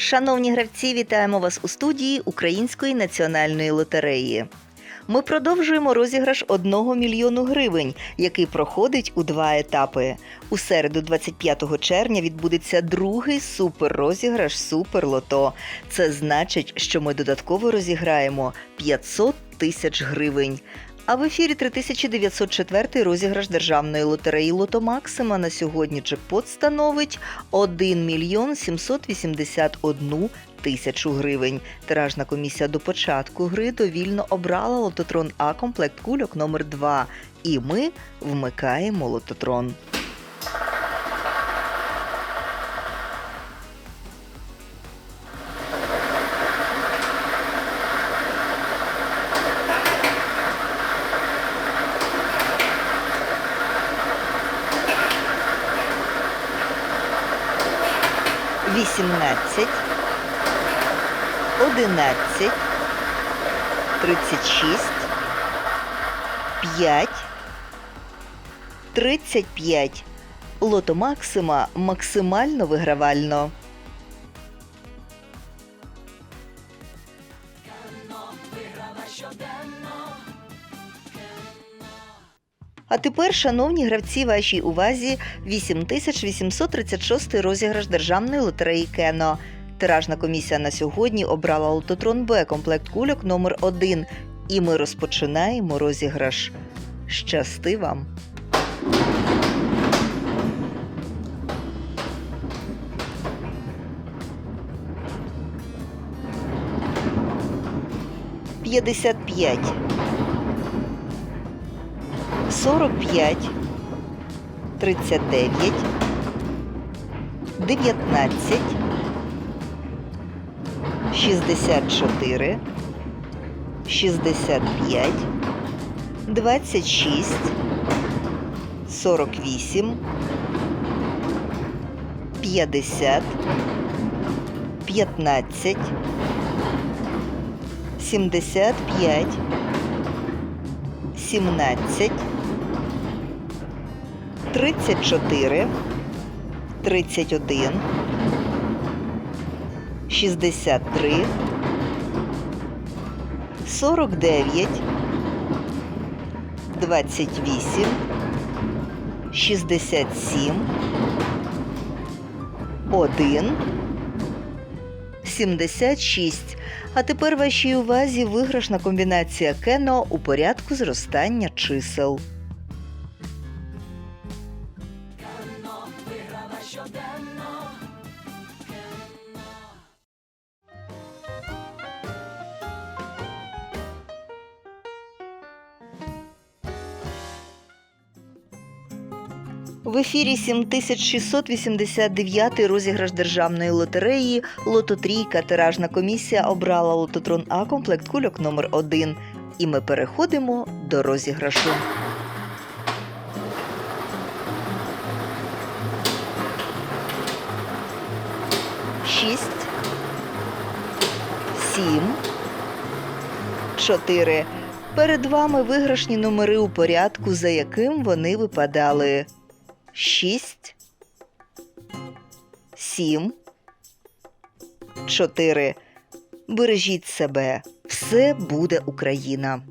Шановні гравці, вітаємо вас у студії Української національної лотереї. Ми продовжуємо розіграш 1 мільйону гривень, який проходить у два етапи. У середу, 25 червня, відбудеться другий суперрозіграш Суперлото. Це значить, що ми додатково розіграємо 500 тисяч гривень. А в ефірі 3904 розіграш державної лотереї Лото Максима на сьогодні джекпот становить 1 мільйон 781 тисячу гривень. Тиражна комісія до початку гри довільно обрала лототрон А комплект кульок номер 2 І ми вмикаємо лототрон. Вісімнадцять, одинадцять, тридцять шість, п'ять, тридцять п'ять. Лото Максима максимально вигравально. А тепер, шановні гравці, вашій увазі 8836 розіграш державної лотереї Кено. Тиражна комісія на сьогодні обрала лототрон Б комплект кульок номер 1 І ми розпочинаємо розіграш. Щасти вам! П'ятдесят п'ять. 45, 39, 19, 64, 65, 26, 48, 50, 15, 75, 17, 34, 31, 63, 49, 28, 67, 1, 76. А тепер вашій увазі виграшна комбінація кено у порядку зростання чисел. В ефірі 7689 розіграш державної лотереї Лототрійка. Тиражна комісія обрала лототрон А комплект кульок номер 1 І ми переходимо до розіграшу. Шість, сім, чотири. Перед вами виграшні номери у порядку, за яким вони випадали. 6, 7, 4. Бережіть себе. Все буде Україна.